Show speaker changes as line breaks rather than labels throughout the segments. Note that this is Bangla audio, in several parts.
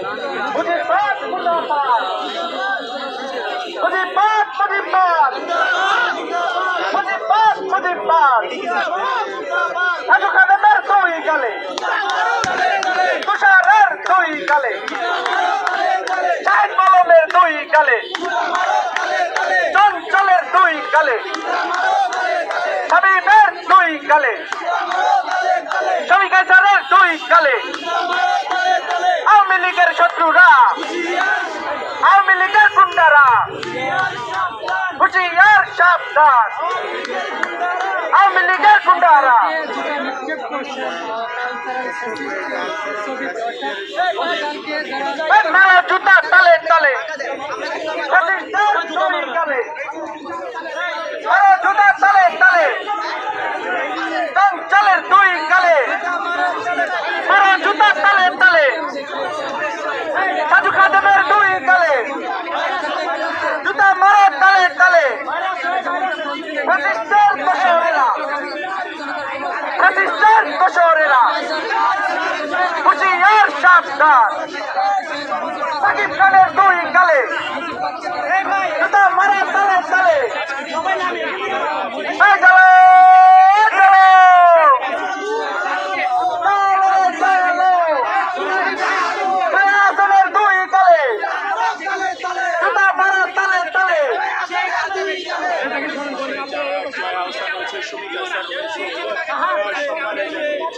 মুজিবাদ মুর্দাবাদ মুজিবাদ মুজিবাদ মুজিবাদ মুজিবাদ রাজু খাদেমের দুই গালে তুষারের দুই গালে শাহেদ কলমের দুই গালে চঞ্চলের দুই গালে হাবিবের দুই গালে শ্রমিক আচারের দুই গালে আওয়ামী লীগের শত্রুরা আওয়ামী লীগের গুন্ডারা হুশিয়ার সাবধান আওয়ামী লীগের গুন্ডারা এই দোষরেরা হুশিয়ার সাবধান। সাকিব খানের দুই গালে। জুতা মারা তালে তালে এই চলো চলো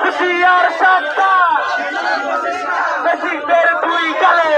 হুশিয়ার সত্তা বেশি দুই কালে